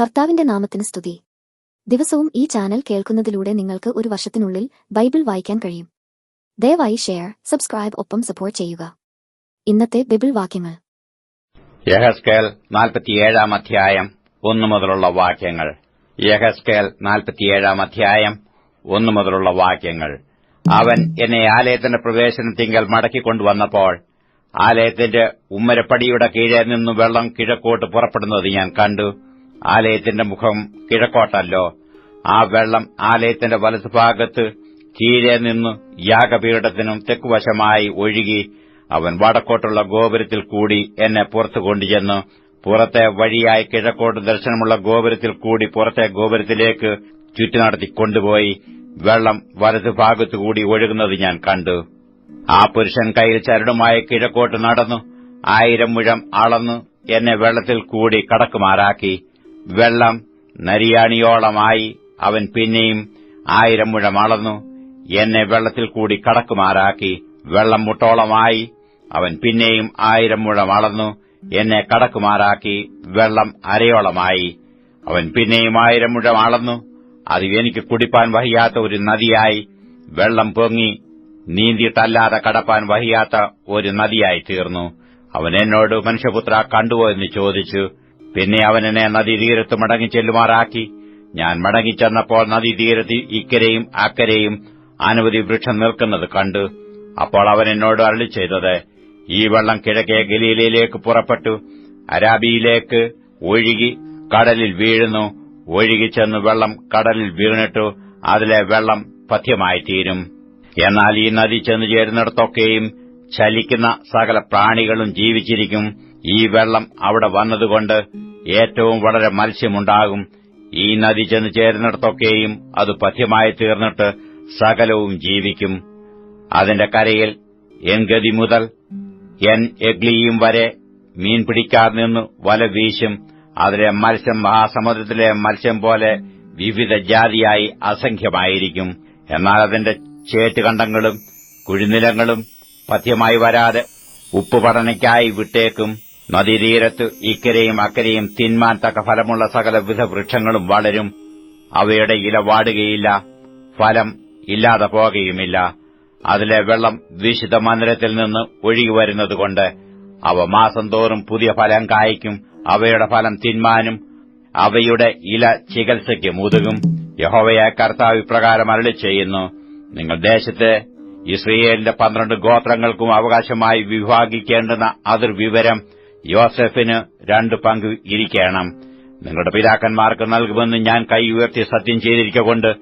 കർത്താവിന്റെ നാമത്തിന് സ്തുതി. ദിവസവും ഈ ചാനൽ കേൾക്കുന്നതിലൂടെ നിങ്ങൾക്ക് ഒരു വർഷത്തിനുള്ളിൽ ബൈബിൾ വായിക്കാൻ കഴിയും. ദയവായി ഷെയർ സബ്സ്ക്രൈബ് ഒപ്പം സപ്പോർട്ട് ചെയ്യുക. ഇന്നത്തെ ബൈബിൾ വാക്യങ്ങൾ. യഹസ്കേൽ നാൽപ്പത്തിയേഴാം അധ്യായം ഒന്നു മുതലുള്ള വാക്യങ്ങൾ. യഹസ്കേൽ നാൽപ്പത്തിയേഴാം അധ്യായം ഒന്നു മുതലുള്ള വാക്യങ്ങൾ. അവൻ എന്നെ ആലയത്തിന്റെ പ്രവേശനത്തിങ്കൽ മടക്കിക്കൊണ്ടുവന്നപ്പോൾ ആലയത്തിന്റെ ഉമ്മരപ്പടിയുടെ കീഴെ നിന്നും വെള്ളം കിഴക്കോട്ട് പുറപ്പെടുന്നത് ഞാൻ കണ്ടു. ആലയത്തിന്റെ മുഖം കിഴക്കോട്ടല്ലോ. ആ വെള്ളം ആലയത്തിന്റെ വലതുഭാഗത്ത് കീഴെ നിന്ന് യാഗപീഠത്തിനും തെക്കുവശമായി ഒഴുകി അവൻ വടക്കോട്ടുള്ള ഗോപുരത്തിൽ കൂടി എന്നെ പുറത്തു കൊണ്ടുചെന്ന്. പുറത്തെ വഴിയായി കിഴക്കോട്ട് ദർശനമുള്ള ഗോപുരത്തിൽ കൂടി പുറത്തെ ഗോപുരത്തിലേക്ക് ചുറ്റി നടത്തി കൊണ്ടുപോയി. വെള്ളം വലതുഭാഗത്തുകൂടി ഒഴുകുന്നത് ഞാൻ കണ്ടു. ആ പുരുഷൻ കയ്യിൽ ചരടുമായി കിഴക്കോട്ട് നടന്നു. ആയിരം മുഴം അളന്ന് എന്നെ വെള്ളത്തിൽ കൂടി കടക്കുമാറാക്കി. വെള്ളം നരിയാണിയോളമായി അവൻ പിന്നെയും ആയിരം മുഴം അളന്നു. എന്നെ വെള്ളത്തിൽ കൂടി കടക്കുമാറാക്കി വെള്ളം മുട്ടോളമായി അവൻ പിന്നെയും ആയിരം മുഴം അളന്നു. എന്നെ കടക്കുമാറാക്കി വെള്ളം അരയോളമായി അവൻ പിന്നെയും ആയിരം മുഴം അളന്നു. അത് എനിക്ക് കുടിപ്പാൻ വഹിയാത്ത ഒരു നദിയായി വെള്ളം പൊങ്ങി നീന്തിയിട്ടല്ലാതെ കടപ്പാൻ വഹിയാത്ത ഒരു നദിയായി തീർന്നു. അവൻ എന്നോട് മനുഷ്യപുത്ര കണ്ടുവോ എന്ന് ചോദിച്ചു. പിന്നെ അവൻ എന്നെ നദീതീരത്ത് മടങ്ങിച്ചെല്ലുമാറാക്കി ഞാൻ മടങ്ങിച്ചെന്നപ്പോൾ നദീതീരത്ത് ഇക്കരെയും അക്കരെയും അനവധി വൃക്ഷം നിൽക്കുന്നത് കണ്ടു അപ്പോൾ അവൻ എന്നോട് അരളി ചെയ്തത് ഈ വെള്ളം കിഴക്കേ ഗലീലയിലേക്ക് പുറപ്പെട്ടു അരാബിയിലേക്ക് ഒഴുകി കടലിൽ വീഴുന്നു ഒഴുകി ഒഴുകിച്ചെന്ന് വെള്ളം കടലിൽ വീണിട്ടു അതിലെ വെള്ളം പഥ്യമായിത്തീരും എന്നാൽ ഈ നദി ചെന്നു ചേരുന്നിടത്തൊക്കെയും ചലിക്കുന്ന സകല പ്രാണികളും ജീവിച്ചിരിക്കും ഈ വെള്ളം അവിടെ വന്നതുകൊണ്ട് ഏറ്റവും വളരെ മത്സ്യമുണ്ടാകും. ഈ നദി ചെന്ന് ചേരുന്നിടത്തൊക്കെയും അത് പഥ്യമായി തീർന്നിട്ട് സകലവും ജീവിക്കും. അതിന്റെ കരയിൽ എൻഗതി മുതൽ എൻ എഗ്ലിയും വരെ മീൻ പിടിക്കാതെ നിന്ന് വല വീശും. അതിലെ മത്സ്യം മഹാസമുദ്രത്തിലെ മത്സ്യം പോലെ വിവിധ ജാതിയായി അസംഖ്യമായിരിക്കും. എന്നാൽ അതിന്റെ ചേറ്റുകണ്ടങ്ങളും കുഴിനിലങ്ങളും പഥ്യമായി വരാതെ ഉപ്പുപടനയ്ക്കായി വിട്ടേക്കും. നദീതീരത്ത് ഇക്കരെയും അക്കരെയും തിന്മാൻ തക്ക ഫലമുള്ള സകലവിധ വൃക്ഷങ്ങളും വളരും. അവയുടെ ഇല വാടുകയില്ല ഫലം ഇല്ലാതെ പോകുകയുമില്ല അതിലെ വെള്ളം വിശുദ്ധ മന്ദിരത്തിൽ നിന്ന് ഒഴുകി വരുന്നതുകൊണ്ട് അവ മാസം തോറും പുതിയ ഫലം കായ്ക്കും അവയുടെ ഫലം തിന്മാനും അവയുടെ ഇല ചികിത്സയ്ക്ക് മുതുകും. യഹോവയായ കർത്താവ് ഇപ്രകാരം അരളി ചെയ്യുന്നു നിങ്ങൾ ദേശത്തെ ഇസ്രയേലിന്റെ പന്ത്രണ്ട് ഗോത്രങ്ങൾക്കും അവകാശമായി വിഭാഗിക്കേണ്ടുന്ന അതിർവിവരം യോസെഫിന് രണ്ട് പങ്ക് ഇരിക്കണം. നിങ്ങളുടെ പിതാക്കന്മാർക്ക് നൽകുമെന്ന് ഞാൻ കൈ ഉയർത്തി സത്യം ചെയ്തിരിക്കൊണ്ട്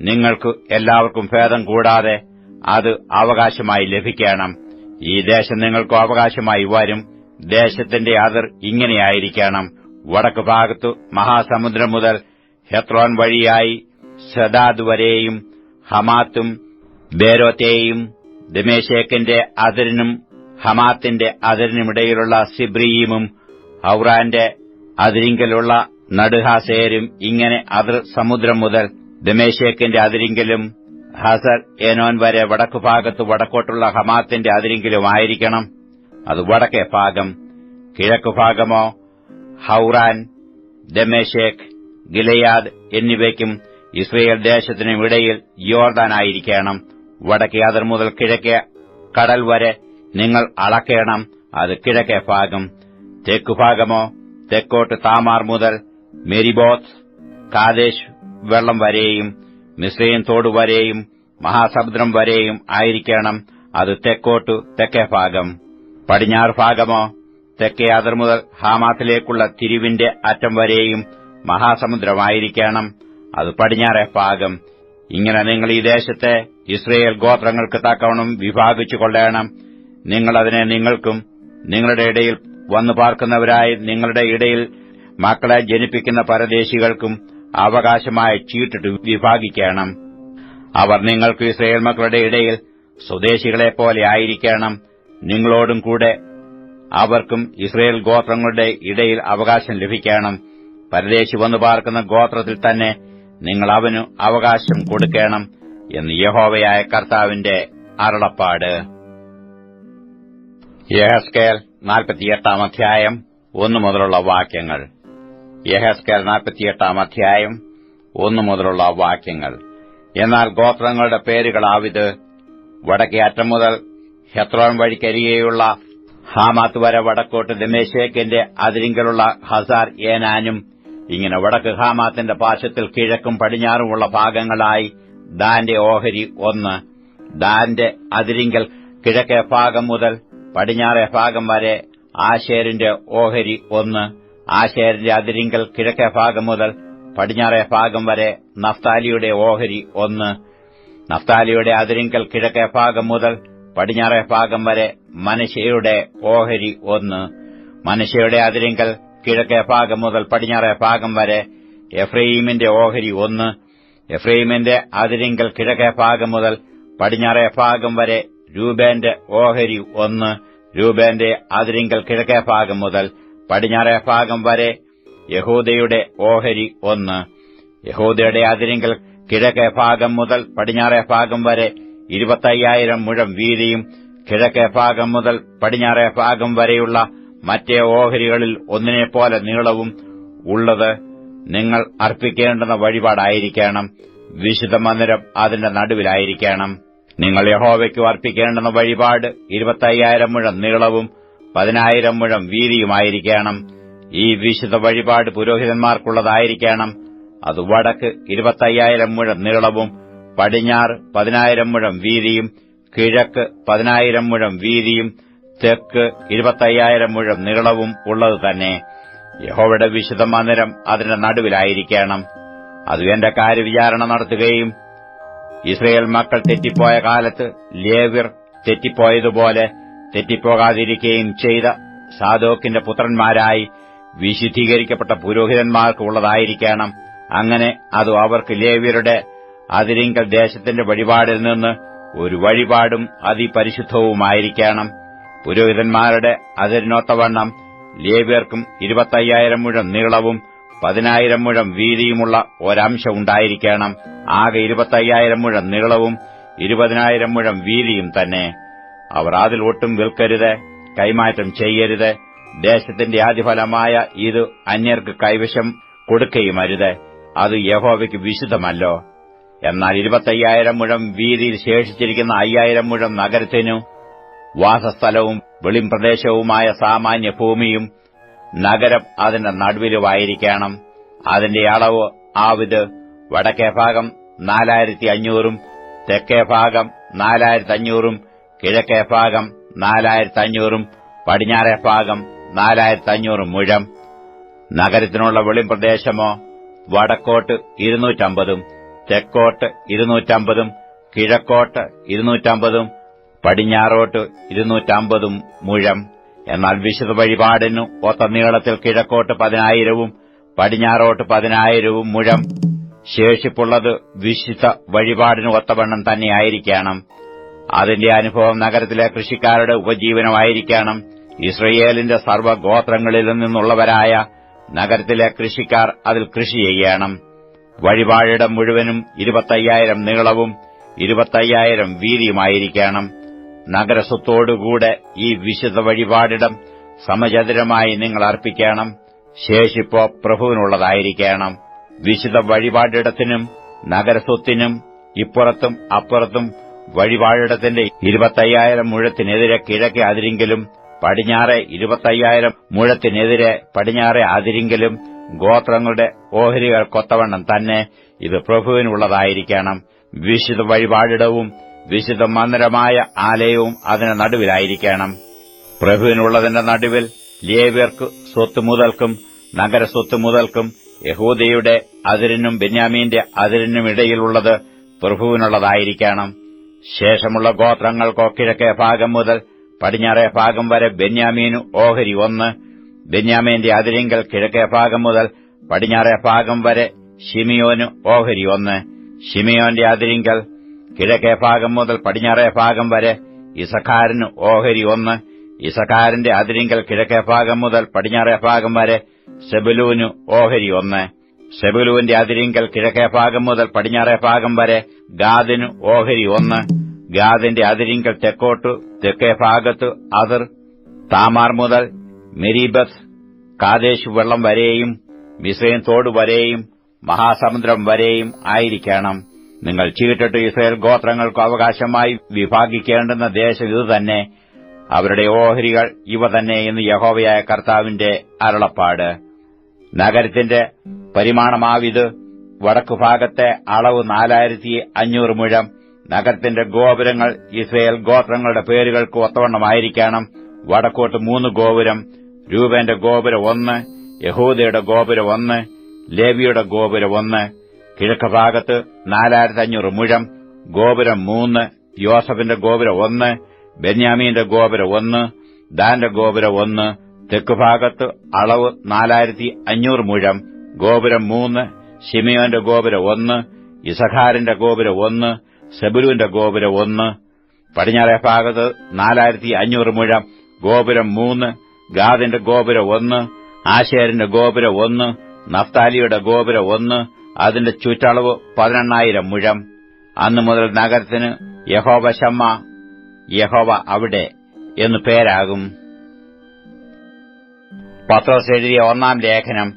നിങ്ങൾക്ക് എല്ലാവർക്കും ഭേദം കൂടാതെ അത് അവകാശമായി ലഭിക്കണം. ഈ ദേശം നിങ്ങൾക്ക് അവകാശമായി വരും. ദേശത്തിന്റെ അതിർ ഇങ്ങനെയായിരിക്കണം. വടക്ക് ഭാഗത്ത് മഹാസമുദ്രം മുതൽ ഹെത്രോൻ വഴിയായി സദാദ് വരെയും ഹമാത്തും ബേരോത്തെയും ദമേശേക്കിന്റെ അതിരിനും ഹമാത്തിന്റെ അതിരിനുമിടയിലുള്ള സിബ്രിയീമും ഔറാന്റെ അതിരിങ്കലുള്ള നടുഹാസേരും ഇങ്ങനെ അതിർ സമുദ്രം മുതൽ ദമേശേക്കിന്റെ അതിരിങ്കലും ഹസർ ഏനോൻ വരെ വടക്കുഭാഗത്ത് വടക്കോട്ടുള്ള ഹമാത്തിന്റെ അതിരിങ്കിലുമായിരിക്കണം അത് വടക്കേ ഭാഗം കിഴക്കുഭാഗമോ ഹൌറാൻ ദമേശേഖ് ഗിലയാദ് എന്നിവയ്ക്കും ഇസ്രയേൽ ദേശത്തിനും ഇടയിൽ യോർദാനായിരിക്കണം വടക്കേ അതിർ മുതൽ കിഴക്കേ കടൽ വരെ നിങ്ങൾ അളക്കേണം അത് കിഴക്കേ ഭാഗം തെക്കുഭാഗമോ തെക്കോട്ട് താമാർ മുതൽ മെരിബോത്ത് കാദേശ് വെള്ളം വരെയും മിസ്രൈൻ തോട് വരെയും മഹാസമുദ്രം വരെയും ആയിരിക്കണം അത് തെക്കോട്ടു തെക്കേ ഭാഗം. പടിഞ്ഞാർ ഭാഗമോ തെക്കേ അതിർ മുതൽ ഹാമാത്തിലേക്കുള്ള തിരിവിന്റെ അറ്റം വരെയും മഹാസമുദ്രമായിരിക്കണം അത് പടിഞ്ഞാറേ ഭാഗം. ഇങ്ങനെ നിങ്ങൾ ഈ ദേശത്തെ ഇസ്രയേൽ ഗോത്രങ്ങൾക്ക് തക്കവണ്ണം വിഭാഗിച്ചു കൊള്ളേണം നിങ്ങൾ അതിനെ നിങ്ങൾക്കും നിങ്ങളുടെ ഇടയിൽ വന്നു പാർക്കുന്നവരായി നിങ്ങളുടെ ഇടയിൽ മക്കളെ ജനിപ്പിക്കുന്ന പരദേശികൾക്കും അവകാശമായ ചീട്ടിട്ട് വിഭാഗിക്കണം. അവർ നിങ്ങൾക്ക് ഇസ്രയേൽ മക്കളുടെ ഇടയിൽ സ്വദേശികളെപ്പോലെ ആയിരിക്കണം. നിങ്ങളോടും കൂടെ അവർക്കും ഇസ്രയേൽ ഗോത്രങ്ങളുടെ ഇടയിൽ അവകാശം ലഭിക്കണം. പരദേശി വന്നു പാർക്കുന്ന ഗോത്രത്തിൽ തന്നെ നിങ്ങൾ അവനു അവകാശം കൊടുക്കണം എന്ന് യഹോവയായ കർത്താവിന്റെ അരുളപ്പാട്. യഹസ്കേൽ നാൽപ്പത്തിയെട്ടാം അധ്യായം ഒന്നു മുതലുള്ള വാക്യങ്ങൾ. യഹസ്കേൽ നാൽപ്പത്തിയെട്ടാം അധ്യായം ഒന്നു മുതലുള്ള വാക്യങ്ങൾ. എന്നാൽ ഗോത്രങ്ങളുടെ പേരുകളാവിത് വടക്കേ അറ്റം മുതൽ ഹെത്രോൻ വഴിക്കരികെയുള്ള ഹാമാത്ത് വരെ വടക്കോട്ട് ദമേശേക്കിന്റെ അതിരിങ്കലുള്ള ഹസാർ ഏനാനും ഇങ്ങനെ വടക്ക് ഹാമാത്തിന്റെ പാശത്തിൽ കിഴക്കും പടിഞ്ഞാറുമുള്ള ഭാഗങ്ങളായി ദാന്റെ ഓഹരി ഒന്ന്. ദാന്റെ അതിരിങ്കൽ കിഴക്കേ ഭാഗം മുതൽ പടിഞ്ഞാറേ ഭാഗം വരെ ആശേരിന്റെ ഓഹരി ഒന്ന് ആശേരിന്റെ അതിരിങ്കൽ കിഴക്കേ ഭാഗം മുതൽ പടിഞ്ഞാറേ ഭാഗം വരെ നഫ്താലിയുടെ ഓഹരി ഒന്ന് നഫ്താലിയുടെ അതിരിങ്കൽ കിഴക്കേ ഭാഗം മുതൽ പടിഞ്ഞാറേ ഭാഗം വരെ മനുഷ്യയുടെ ഓഹരി ഒന്ന് മനുഷ്യയുടെ അതിരിങ്കൽ കിഴക്കേ ഭാഗം മുതൽ പടിഞ്ഞാറേ ഭാഗം വരെ എഫ്രൈമിന്റെ ഓഹരി ഒന്ന് എഫ്രൈമിന്റെ അതിരിങ്കൽ കിഴക്കേ ഭാഗം മുതൽ പടിഞ്ഞാറേ ഭാഗം വരെ രൂപേന്റെ ഓഹരി ഒന്ന് രൂപേന്റെ അതിരിങ്കൽ കിഴക്കേ ഭാഗം മുതൽ പടിഞ്ഞാറേ ഭാഗം വരെ യഹൂദയുടെ ഓഹരി ഒന്ന് യഹൂദയുടെ അതിരിങ്കൽ കിഴക്കേ ഭാഗം മുതൽ പടിഞ്ഞാറേ ഭാഗം വരെ ഇരുപത്തയ്യായിരം മുഴം വീതിയും കിഴക്കേ ഭാഗം മുതൽ പടിഞ്ഞാറേ ഭാഗം വരെയുള്ള മറ്റേ ഓഹരികളിൽ ഒന്നിനെപ്പോലെ നീളവും ഉള്ളത് നിങ്ങൾ അർപ്പിക്കേണ്ടുന്ന വഴിപാടായിരിക്കണം. വിശുദ്ധ മന്ദിരം അതിന്റെ നടുവിലായിരിക്കണം. നിങ്ങൾ യഹോവയ്ക്ക് അർപ്പിക്കേണ്ടുന്ന വഴിപാട് ഇരുപത്തയ്യായിരം മുഴം നീളവും പതിനായിരം മുഴം വീതിയുമായിരിക്കണം. ഈ വിശുദ്ധ വഴിപാട് പുരോഹിതന്മാർക്കുള്ളതായിരിക്കണം. അത് വടക്ക് ഇരുപത്തയ്യായിരം മുഴം നീളവും പടിഞ്ഞാറ് പതിനായിരം മുഴം വീതിയും കിഴക്ക് പതിനായിരം മുഴം വീതിയും തെക്ക് ഇരുപത്തയ്യായിരം മുഴം നീളവും ഉള്ളത് തന്നെ. യഹോവയുടെ വിശുദ്ധ മന്ദിരം അതിന്റെ നടുവിലായിരിക്കണം. അത് എന്റെ കാര്യവിചാരണ നടത്തുകയും ഇസ്രയേൽ മക്കൾ തെറ്റിപ്പോയ കാലത്ത് ലേവ്യർ തെറ്റിപ്പോയതുപോലെ തെറ്റിപ്പോകാതിരിക്കുകയും ചെയ്ത സാദോക്കിന്റെ പുത്രന്മാരായി വിശുദ്ധീകരിക്കപ്പെട്ട പുരോഹിതന്മാർക്ക് ഉള്ളതായിരിക്കണം. അങ്ങനെ അത് അവർക്ക് ലേവ്യരുടെ അതിരിങ്കൽ ദേശത്തിന്റെ വഴിപാടിൽ നിന്ന് ഒരു വഴിപാടും അതിപരിശുദ്ധവുമായിരിക്കണം. പുരോഹിതന്മാരുടെ അതിരിനൊത്തവണ്ണം ലേവ്യർക്കും ഇരുപത്തയ്യായിരം മുഴം നീളവും പതിനായിരം മുഴം വീതിയുമുള്ള ഒരംശം ഉണ്ടായിരിക്കണം. ആകെ ഇരുപത്തയ്യായിരം മുഴം നീളവും ഇരുപതിനായിരം മുഴം വീതിയും തന്നെ. അവർ അതിൽ ഒട്ടും വിൽക്കരുത് കൈമാറ്റം ചെയ്യരുത്. ദേശത്തിന്റെ ആദ്യഫലമായ ഇത് അന്യർക്ക് കൈവശം കൊടുക്കുകയുമരുത് അത് യഹോവയ്ക്ക് വിശുദ്ധമല്ലോ. എന്നാൽ ഇരുപത്തയ്യായിരം മുഴം വീതിയിൽ ശേഷിച്ചിരിക്കുന്ന അയ്യായിരം മുഴം നഗരത്തിനു വാസസ്ഥലവും വെളിംപ്രദേശവുമായ സാമാന്യ ഭൂമിയും നഗരം അതിന്റെ നടുവിലുമായിരിക്കണം. അതിന്റെ അളവ് ആവിത് വടക്കേ ഭാഗം നാലായിരത്തി അഞ്ഞൂറും തെക്കേ ഭാഗം നാലായിരത്തി അഞ്ഞൂറും കിഴക്കേ ഭാഗം നാലായിരത്തി അഞ്ഞൂറും പടിഞ്ഞാറേ ഭാഗം നാലായിരത്തി അഞ്ഞൂറും മുഴം. നഗരത്തിനുള്ള വെളിംപ്രദേശമോ വടക്കോട്ട് ഇരുന്നൂറ്റമ്പതും തെക്കോട്ട് ഇരുന്നൂറ്റമ്പതും കിഴക്കോട്ട് ഇരുന്നൂറ്റമ്പതും പടിഞ്ഞാറോട്ട് ഇരുന്നൂറ്റമ്പതും മുഴം. എന്നാൽ വിശുദ്ധ വഴിപാടിനു ഒത്ത നീളത്തിൽ കിഴക്കോട്ട് പതിനായിരവും പടിഞ്ഞാറോട്ട് പതിനായിരവും മുഴം ശേഷിപ്പുള്ളത് വിശുദ്ധ വഴിപാടിന് ഒത്തവണ്ണം തന്നെയായിരിക്കണം. അതിന്റെ അനുഭവം നഗരത്തിലെ കൃഷിക്കാരുടെ ഉപജീവനമായിരിക്കണം. ഇസ്രയേലിന്റെ സർവഗോത്രങ്ങളിൽ നിന്നുള്ളവരായ നഗരത്തിലെ കൃഷിക്കാർ അതിൽ കൃഷി ചെയ്യണം. വഴിപാടിടം മുഴുവനും ഇരുപത്തയ്യായിരം നീളവും ഇരുപത്തയ്യായിരം വീതിയുമായിരിക്കണം. നഗരസ്വത്തോടുകൂടെ ഈ വിശുദ്ധ വഴിപാടിടം സമചതുരമായി നിങ്ങൾ അർപ്പിക്കണം. ശേഷിപ്പോ പ്രഭുവിനുള്ളതായിരിക്കണം. വിശുദ്ധ വഴിപാടിടത്തിനും നഗരസ്വത്തിനും ഇപ്പുറത്തും അപ്പുറത്തും വഴിപാടിടത്തിന്റെ ഇരുപത്തയ്യായിരം മുഴത്തിനെതിരെ കിഴക്കേ അതിരിങ്കിലും പടിഞ്ഞാറെ ഇരുപത്തയ്യായിരം മുഴത്തിനെതിരെ പടിഞ്ഞാറെ അതിരിങ്കിലും ഗോത്രങ്ങളുടെ ഓഹരികൾ കൊത്തവണ്ണം തന്നെ ഇത് പ്രഭുവിനുള്ളതായിരിക്കണം. വിശുദ്ധ വഴിപാടിടവും വിശുദ്ധ മന്ദിരമായ ആലയവും അതിന് നടുവിലായിരിക്കണം. പ്രഭുവിനുള്ളതിന്റെ നടുവിൽ ലേവ്യർക്ക് സ്വത്ത് മുതൽക്കും നഗരസ്വത്ത് മുതൽക്കും യഹൂദയുടെ അതിരിനും ബെന്യാമീന്റെ അതിരിനും ഇടയിലുള്ളത് പ്രഭുവിനുള്ളതായിരിക്കണം. ശേഷമുള്ള ഗോത്രങ്ങൾക്കോ കിഴക്കേ ഭാഗം മുതൽ പടിഞ്ഞാറേ ഭാഗം വരെ ബെന്യാമീനു ഓഹരി ഒന്ന് ബെന്യാമീന്റെ അതിരിങ്കൽ കിഴക്കേ ഭാഗം മുതൽ പടിഞ്ഞാറേ ഭാഗം വരെ ഷിമിയോന് ഓഹരി ഒന്ന്. ഷിമിയോന്റെ അതിരിങ്കൽ കിഴക്കേ ഭാഗം മുതൽ പടിഞ്ഞാറേ ഭാഗം വരെ ഇസഖാരിന് ഓഹരി ഒന്ന് ഇസഖാരിന്റെ അതിരിങ്കൽ കിഴക്കേ ഭാഗം മുതൽ പടിഞ്ഞാറേ ഭാഗം വരെ സെബുലൂന് ഓഹരി ഒന്ന് സെബുലുവിന്റെ അതിരിങ്കൽ കിഴക്കേ ഭാഗം മുതൽ പടിഞ്ഞാറേ ഭാഗം വരെ ഗാദിനു ഓഹരി ഒന്ന് ഗാദിന്റെ അതിരിങ്കൽ തെക്കോട്ടു തെക്കേ ഭാഗത്ത് അതിർ താമാർ മുതൽ മെരീബസ് കാദേശ് വെള്ളം വരെയും മിസൈൻ തോട് വരെയും മഹാസമുദ്രം വരെയും ആയിരിക്കണം. നിങ്ങൾ ചീട്ടിട്ട് ഇസ്രയേൽ ഗോത്രങ്ങൾക്ക് അവകാശമായി വിഭാഗിക്കേണ്ടുന്ന ദേശം ഇതുതന്നെ അവരുടെ ഓഹരികൾ ഇവ തന്നെ എന്ന് യഹോവയായ കർത്താവിന്റെ അരുളപ്പാട്. നഗരത്തിന്റെ പരിമാണമാവിത് വടക്കു ഭാഗത്തെ അളവ് നാലായിരത്തി അഞ്ഞൂറ് മുഴം. നഗരത്തിന്റെ ഗോപുരങ്ങൾ ഇസ്രയേൽ ഗോത്രങ്ങളുടെ പേരുകൾക്ക് ഒത്തവണ്ണമായിരിക്കണം. വടക്കോട്ട് മൂന്ന് ഗോപുരം. രൂപന്റെ ഗോപുരം ഒന്ന്. യഹൂദയുടെ ഗോപുരം ഒന്ന്. ലേവിയുടെ ഗോപുരം ഒന്ന്. കിഴക്ക് ഭാഗത്ത് നാലായിരത്തി അഞ്ഞൂറ് മുഴം ഗോപുരം മൂന്ന് യോസഫിന്റെ ഗോപുരം ഒന്ന് ബെന്യാമീന്റെ ഗോപുരം ഒന്ന് ദാന്റെ ഗോപുരം ഒന്ന് തെക്ക് ഭാഗത്ത് അളവ് നാലായിരത്തി അഞ്ഞൂറ് മുഴം ഗോപുരം മൂന്ന് ഷിമിയോന്റെ ഗോപുരം ഒന്ന് ഇസഹാറിന്റെ ഗോപുരം ഒന്ന് സെബുലുവിന്റെ ഗോപുരം ഒന്ന്. പടിഞ്ഞാറെ ഭാഗത്ത് നാലായിരത്തി അഞ്ഞൂറ് മുഴം ഗോപുരം മൂന്ന് ഗാദിന്റെ ഗോപുരം ഒന്ന് ആശേരിന്റെ ഗോപുരം ഒന്ന് നഫ്താലിയുടെ ഗോപുരം ഒന്ന് അതിന്റെ ചുറ്റളവ് പതിനെണ്ണായിരം മുഴം. അന്നു മുതൽ നഗരത്തിന് യഹോവ ശമ്മ യഹോവ അവിടെ എന്നു പേരാകും. പത്രോസ് എഴുതിയ ഒന്നാം ലേഖനം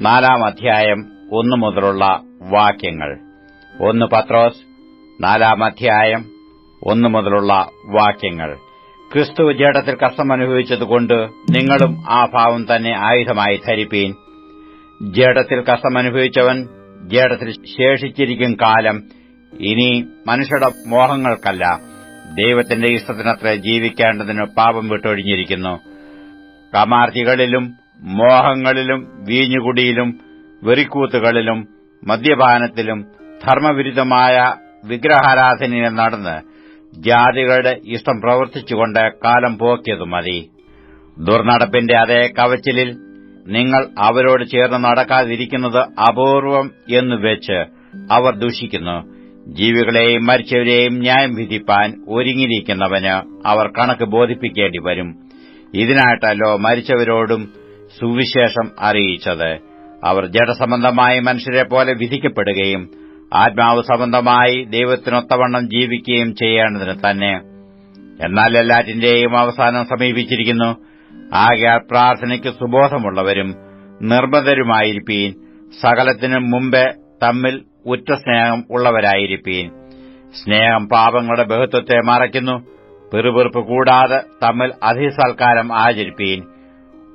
നാലാം അധ്യായം ഒന്നു മുതലുള്ള വാക്യങ്ങൾ. ഒന്ന് പത്രോസ് നാലാം അധ്യായം ഒന്നു മുതലുള്ള വാക്യങ്ങൾ. ക്രിസ്തു ജഡത്തിൽ കഷ്ടമനുഭവിച്ചതുകൊണ്ട് നിങ്ങളും ആ ഭാവം തന്നെ ആയുധമായി ധരിപ്പീൻ. ജഡത്തിൽ കഷ്ടമനുഭവിച്ചവൻ ജഡത്തിൽ ശേഷിച്ചിരിക്കും കാലം ഇനി മനുഷ്യരുടെ മോഹങ്ങൾക്കല്ല. ദൈവത്തിന്റെ ഇഷ്ടത്തിനത്ര ജീവിക്കേണ്ടതിന് പാപം വിട്ടൊഴിഞ്ഞിരിക്കുന്നു. കമാർത്തികളിലും മോഹങ്ങളിലും വീഞ്ഞുകുടിയിലും വെറിക്കൂത്തുകളിലും മദ്യപാനത്തിലും ധർമ്മവിരുദ്ധമായ വിഗ്രഹാരാധനയിൽ നടന്ന് ജാതികളുടെ ഇഷ്ടം പ്രവർത്തിച്ചുകൊണ്ട് കാലം പോക്കിയതു മതി. ദുർനടപ്പിന്റെ അതേ കവച്ചിലിൽ നിങ്ങൾ അവരോട് ചേർന്ന് നടക്കാതിരിക്കുന്നത് അപൂർവം എന്ന് വെച്ച് അവർ ദുഷിക്കുന്നു. ജീവികളെയും മരിച്ചവരെയും ന്യായം വിധിപ്പാൻ ഒരുങ്ങിയിരിക്കുന്നവന് അവർ കണക്ക് ബോധിപ്പിക്കേണ്ടി വരും. ഇതിനായിട്ടല്ലോ മരിച്ചവരോടും സുവിശേഷം അറിയിച്ചത്. അവർ ജഡസംബന്ധമായി മനുഷ്യരെ പോലെ വിധിക്കപ്പെടുകയും ആത്മാവ് സംബന്ധമായി ദൈവത്തിനൊത്തവണ്ണം ജീവിക്കുകയും ചെയ്യേണ്ടതിന് തന്നെ. എന്നാൽ എല്ലാറ്റിന്റെയും അവസാനം സമീപിച്ചിരിക്കുന്നു. ആകയാൽ പ്രാർത്ഥനയ്ക്ക് സുബോധമുള്ളവരും നിർബന്ധരുമായിരിപ്പീൻ. സകലത്തിനും മുമ്പേ തമ്മിൽ ഉറ്റ സ്നേഹം ഉള്ളവരായിരിക്കീൻ സ്നേഹം പാപങ്ങളുടെ ബഹുത്വത്തെ മറയ്ക്കുന്നു. പെറുപെറുപ്പ് കൂടാതെ തമ്മിൽ അധിസൽക്കാരം ആചരിപ്പീൻ.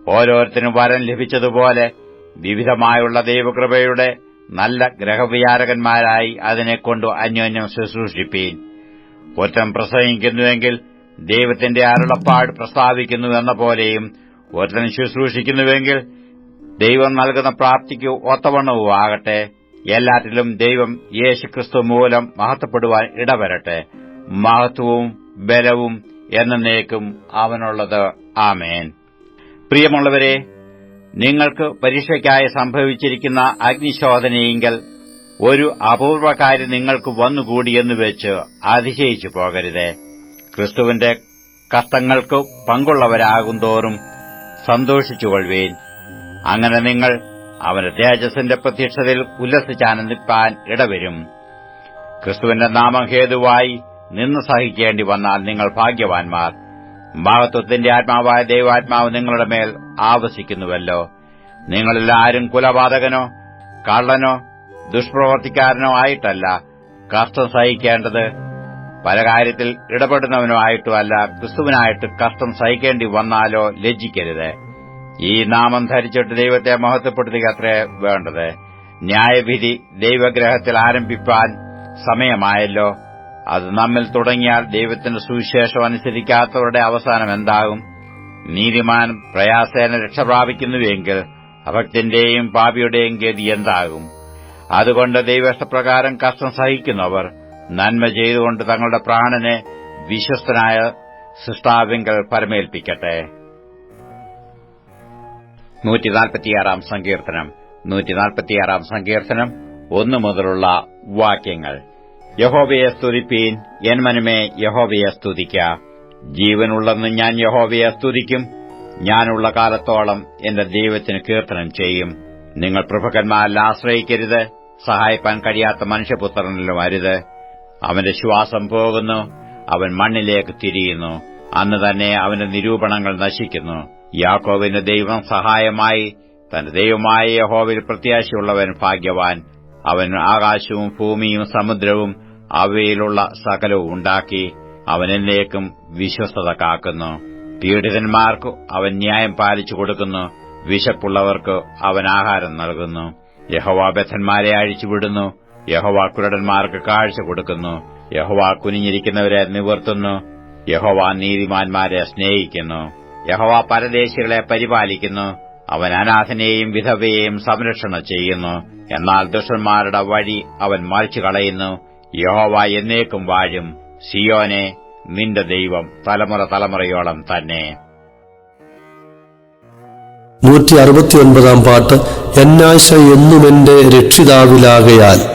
ഓരോരുത്തരും വരം ലഭിച്ചതുപോലെ വിവിധമായുള്ള ദൈവകൃപയുടെ നല്ല ഗ്രഹവിചാരകന്മാരായി അതിനെക്കൊണ്ടു അന്യോന്യം ശുശ്രൂഷിപ്പീൻ. ഒറ്റം പ്രസംഗിക്കുന്നുവെങ്കിൽ ദൈവത്തിന്റെ അരുളപ്പാട് പ്രസ്താവിക്കുന്നു എന്ന പോലെയും ഒരുത്തൻ ശുശ്രൂഷിക്കുന്നുവെങ്കിൽ ദൈവം നൽകുന്ന പ്രാപ്തിക്ക് ഒത്തവണ്ണവും ആകട്ടെ. എല്ലാറ്റിലും ദൈവം യേശുക്രിസ്തു മൂലം മഹത്വപ്പെടുവാൻ ഇടവരട്ടെ. മഹത്വവും ബലവും എന്നേക്കും അവനുള്ളത്. ആമേൻ. പ്രിയമുള്ളവരെ നിങ്ങൾക്ക് പരീക്ഷയ്ക്കായി സംഭവിച്ചിരിക്കുന്ന അഗ്നിശോധനയെങ്കിൽ ഒരു അപൂർവകാര്യം നിങ്ങൾക്ക് വന്നുകൂടിയെന്ന് വെച്ച് അതിശയിച്ചു പോകരുതേ. ക്രിസ്തുവിന്റെ കഷ്ടങ്ങൾക്ക് പങ്കുള്ളവരാകും തോറും സന്തോഷിച്ചുകൊള്ളുവീൻ. അങ്ങനെ നിങ്ങൾ അവന്റെ തേജസ്സിന്റെ പ്രത്യക്ഷതയിൽ ഉല്ലസിച്ചാനന്ദിപ്പാൻ ഇടവരും. ക്രിസ്തുവിന്റെ നാമം ഹേതുവായി നിന്ന് സഹിക്കേണ്ടി വന്നാൽ നിങ്ങൾ ഭാഗ്യവാൻമാർ മഹത്വത്തിന്റെ ആത്മാവായ ദൈവാത്മാവ് നിങ്ങളുടെ മേൽ ആവശിക്കുന്നുവല്ലോ നിങ്ങളെല്ലാവരും കുലപാതകനോ കള്ളനോ ദുഷ്പ്രവർത്തിക്കാരനോ ആയിട്ടല്ല കഷ്ടം സഹിക്കേണ്ടത് പല കാര്യത്തിൽ ഇടപെടുന്നവനോ ആയിട്ടുമല്ല ക്രിസ്തുവിനായിട്ട് കഷ്ടം സഹിക്കേണ്ടി വന്നാലോ ലജ്ജിക്കരുത്. ഈ നാമം ധരിച്ചിട്ട് ദൈവത്തെ മഹത്വപ്പെടുത്തുക അത്രേ വേണ്ടത്. ന്യായവിധി ദൈവഗ്രഹത്തിൽ ആരംഭിപ്പാൻ സമയമായല്ലോ. അത് നമ്മിൽ തുടങ്ങിയാൽ ദൈവത്തിന്റെ സുവിശേഷം അനുസരിക്കാത്തവരുടെ അവസാനം എന്താകും? നീതിമാൻ പ്രയാസേന രക്ഷപ്രാപിക്കുന്നുവെങ്കിൽ അഭക്തിന്റെയും പാപിയുടെയും ഗതി എന്താകും? അതുകൊണ്ട് ദൈവഷ്ടപ്രകാരം കഷ്ടം സഹിക്കുന്നവർ നന്മ ചെയ്തുകൊണ്ട് തങ്ങളുടെ പ്രാണനെ വിശ്വസ്തനായ സൃഷ്ടാവിങ്കൽ പരമേൽപ്പിക്കട്ടെ. സങ്കീർത്തനം. നൂറ്റിനാൽപ്പത്തിയാറാം സങ്കീർത്തനം ഒന്നു മുതലുള്ള വാക്യങ്ങൾ. യഹോവയെ സ്തുതിപ്പീൻ എൻ മനമേ യഹോവയെ സ്തുതിക്ക. ജീവനുള്ളെന്ന് ഞാൻ യഹോവയെ സ്തുതിക്കും ഞാനുള്ള കാലത്തോളം എന്റെ ദൈവത്തിന് കീർത്തനം ചെയ്യും. നിങ്ങൾ പ്രഭുക്കന്മാരിൽ ആശ്രയിക്കരുത് സഹായിപ്പാൻ കഴിയാത്ത മനുഷ്യപുത്രനിലും അരുത്. അവന്റെ ശ്വാസം പോകുന്നു അവൻ മണ്ണിലേക്ക് തിരിയുന്നു. അന്ന് തന്നെ അവന്റെ നിരൂപണങ്ങൾ നശിക്കുന്നു. യാക്കോവിന്റെ ദൈവം സഹായമായി തന്റെ ദൈവമായ യഹോവിൽ പ്രത്യാശയുള്ളവൻ ഭാഗ്യവാൻ. അവൻ ആകാശവും ഭൂമിയും സമുദ്രവും അവയിലുള്ള സകലവും ഉണ്ടാക്കി അവൻ എന്നേക്കും വിശ്വസ്തത കാക്കുന്നു. പീഡിതന്മാർക്ക് അവൻ ന്യായം പാലിച്ചു കൊടുക്കുന്നു വിശപ്പുള്ളവർക്ക് അവൻ ആഹാരം നൽകുന്നു. യഹോവാബദ്ധന്മാരെ അഴിച്ചുവിടുന്നു യഹോവ കുരടന്മാർക്ക് കാഴ്ച കൊടുക്കുന്നു. യഹോവ കുനിഞ്ഞിരിക്കുന്നവരെ നിവർത്തുന്നു. യഹോവ നീതിമാന്മാരെ സ്നേഹിക്കുന്നു. യഹോവ പരദേശികളെ പരിപാലിക്കുന്നു. അവൻ അനാഥനെയും വിധവയെയും സംരക്ഷണം ചെയ്യുന്നു. എന്നാൽ ദുഷ്ടന്മാരുടെ വഴി അവൻ മറിച്ചു കളയുന്നു യഹോവ എന്നേക്കും വാഴും. സിയോനെ നിന്റെ ദൈവം തലമുറ തലമുറയോളം തന്നെ. നൂറ്റി അറുപത്തിയൊൻപതാം പാട്ട് എന്നാശ എന്നുമെന്റെ രക്ഷിതാവിലാകയാൽ.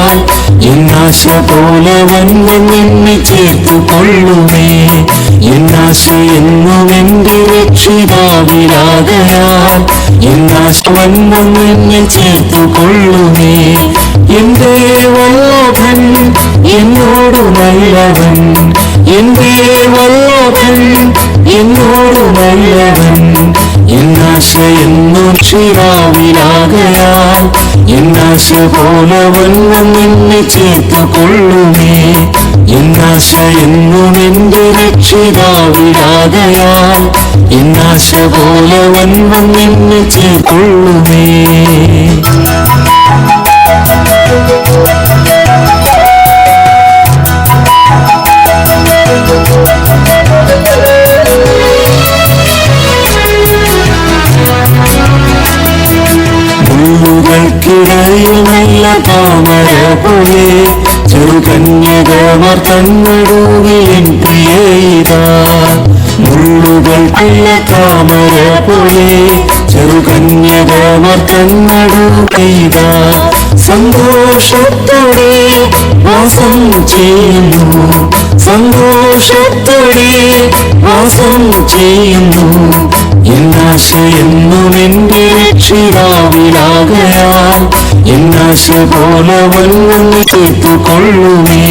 എന്നാശ പോലെ വന്നും എന്നെ ചേർത്തു കൊള്ളുമേ എന്നാശയെന്നുമെന്റെ രക്ഷിതാവിലാകയാൽ എന്നാശ വന്നും എന്നെ ചേർത്തു കൊള്ളുമേ എന്റെ വല്ലഭൻ എന്നോട് നല്ലവൻ. എന്റെ വല്ലഭൻ എന്നോട് നല്ലവൻ. എന്നാശ എന്നും ക്ഷിരാവിലാകയാൽ എന്നാശ പോലെ വന്നും എന്നെ ചേർത്തു കൊള്ളുമേ എന്നാശ എന്നും എന്റെ രക്ഷിതാവിലാകയാൽ എന്നാശ പോലെ വന്നും എന്നെ ചേർക്കൊള്ളുമേ മുള്ളുകൾക്കിടയിൽ നല്ല താമര പോലെ ചെറുകന്യകമാർ തന്നടുവിൻ പ്രിയയിതാ മുള്ളുകൾക്കുള്ള താമര പോലെ ചെറുകന്യകമാർ തന്നടുവിതാ സന്തോഷത്തോടെ വാസം ചെയ്യുന്നു സന്തോഷത്തോടെ വാസം ചെയ്യുന്നു എന്നാശ എന്നും എന്റെ രക്ഷിതാവിലാകയാൽ എന്നാശ പോലെ വന്നു കേട്ടുകൊള്ളുമേ കൊള്ളുമേ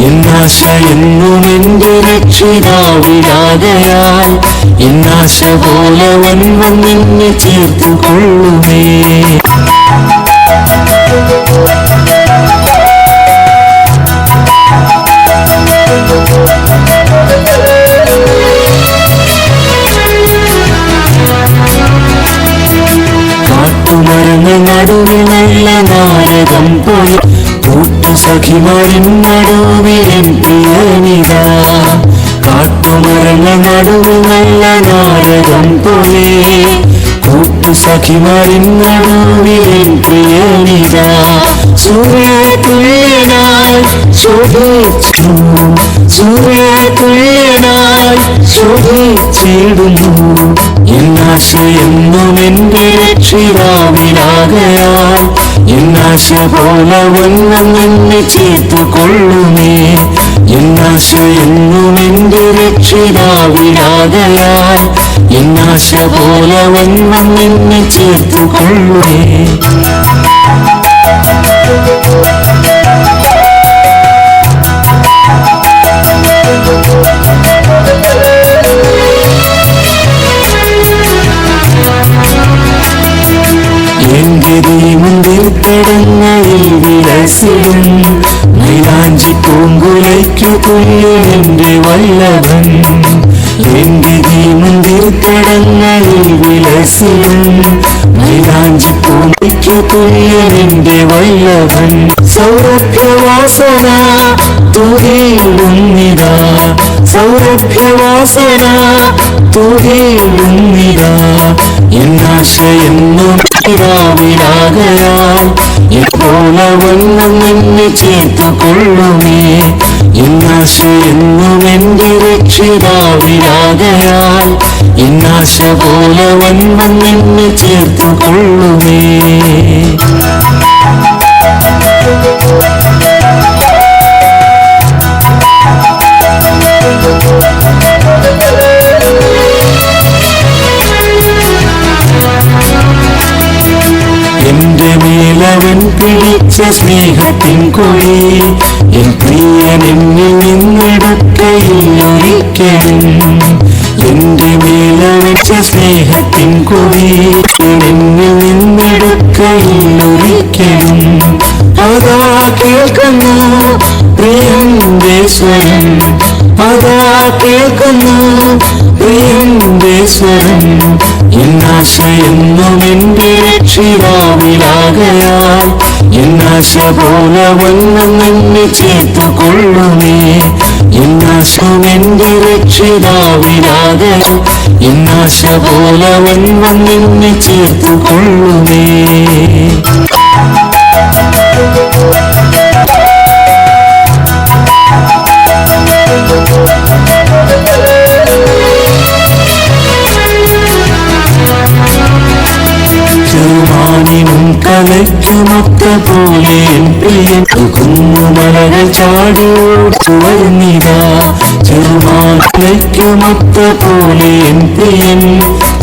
എന്നാശ എന്നും എന്റെ രക്ഷിതാവിലാകയാൽ എന്നാശ പോലെ വന്നും നിന്നെ ചേർത്തു കൊള്ളുമേ കൂട്ടു സഖിമാരിൻ നടുവിലും പ്രിയനിതാ കാട്ടുമരങ്ങ നടുവിൽ നല്ല നാരകം പോലെ. കൂട്ടു സഖിമാരിൻ നടുവിലും പ്രിയനിതാ സൂര്യതുല്യനായി ശോഭിച്ചു സൂര്യതുല്യനായി ശോഭിച്ചിടുന്നു. എന്നാശ എന്നും എന്റെ രക്ഷിതാവിലാകയാൽ എന്നാശ പോലെ ഒന്നും എന്നെ ചേർത്തു കൊള്ളുമേ എന്നാശ എന്നും എന്റെ രക്ഷിതാവിരാകയാൽ എന്നാശ പോലെ ഒന്നും എന്നെ ചേർത്തു വിലസിലും നീലാഞ്ചി പൂങ്കുലയ്ക്കു തുല്യനെന്റെ വല്ലഭൻ. എന്റെ ദൈവത്തിൽ കടങ്ങളിൽ വിലസിലും മൈലാഞ്ചി പൂങ്കുലയ്ക്കു തുല്യനെന്റെ വല്ലഭൻ. സൗരഭ്യവാസന തുകയിടുന്നിതാ സൗരഭ്യവാസന തുകയിടുന്നിതാ എന്നാശ എപ്പോലെ വന്നും എന്നെ ചേർത്തു കൊള്ളുമേ എന്നാശ എന്നും എന്റെ രക്ഷിതാവിലാകയാൽ എന്നാശ പോലെ വന്നും എന്നെ ചേർത്തു പിടിച്ച സ്നേഹത്തിൻ കൊടി എൻ പ്രിയൻ എന്നിൽ നിന്നെടുക്കയിൽ എന്റെ മേല വെച്ച സ്നേഹത്തിൻ കൊടി എന്നിൽ നിന്നെടുക്കയിൽ അതാ കേൾക്കുന്നു പ്രിയന്റെ സ്വരം അതാ കേൾക്കുന്നു പ്രിയന്റെ സ്വരം. എന്നാശയെന്നും എന്റെ രക്ഷിതാവിലാകയാൽ. എന്നാശ പോലെ വന്നും എന്നെ ചേർത്തു കൊള്ളുമേ എന്നാശം എന്റെ രക്ഷിതാവിലാകയാൽ. എന്നാശ പോലെ വന്നും എന്നെ ചേർത്തു പോലെ പ്രിയൻ കുന്നുമലകൾ മലകൾ വരുന്നിതാ ചെറുമാനിലേക്കുമൊത്ത പോലെ പ്രിയൻ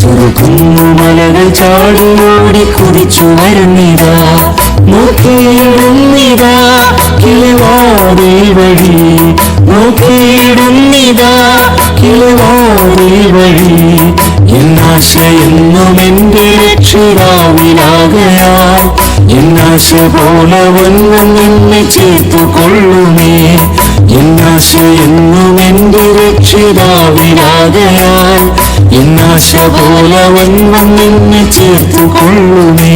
ചെറുകുന്നുമലകൾ ചാടിയോടി കുതിച്ചു വരുന്നിതാ നോക്കിയിടുന്നിതാ കിളിവാതിൽ വഴി നോക്കിയിടുന്നിതാ കിളിവാതിൽ വഴി എന്നാശയെന്നും എന്റെ രക്ഷിതാവിലാകയാൽ എന്നാശ പോലെ വന്നും എന്നെ ചേർത്തു കൊള്ളുമേ. എന്നാശ എന്നും എന്റെ രക്ഷിതാവിരാകയാൽ എന്നാശ പോലെ വന്നും എന്നെ ചേർത്തു കൊള്ളുമേ.